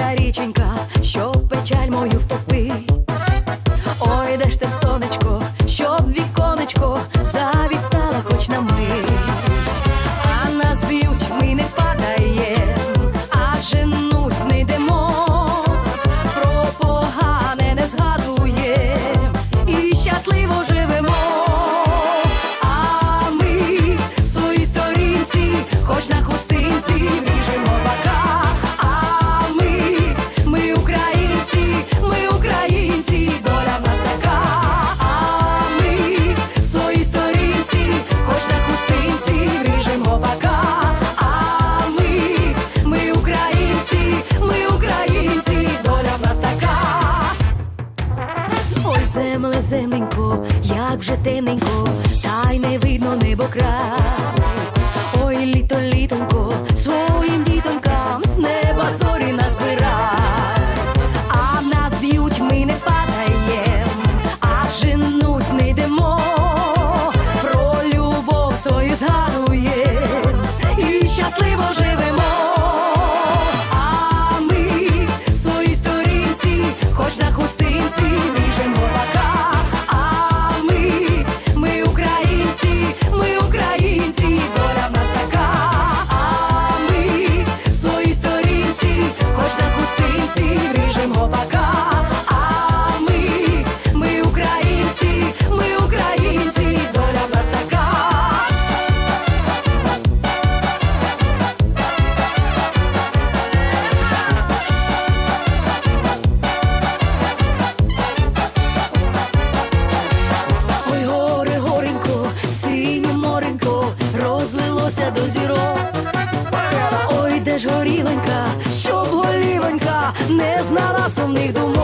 та річенька, що печаль мою втопить. Ой, де ж те сонечко, щоб віконечко завітала хоч на мить. А нас б'ють, ми не падаєм, а женуть не йдемо. Про погане не згадуєм і щасливо живемо. А ми в своїй сторінці, хоч на хустинці, земле, земленько, як вже темненько, та й не видно небо край. Ой, літо, літонько, розлилося до зірок. Ой, де ж горілонька, щоб голівонька не знала сумних думок.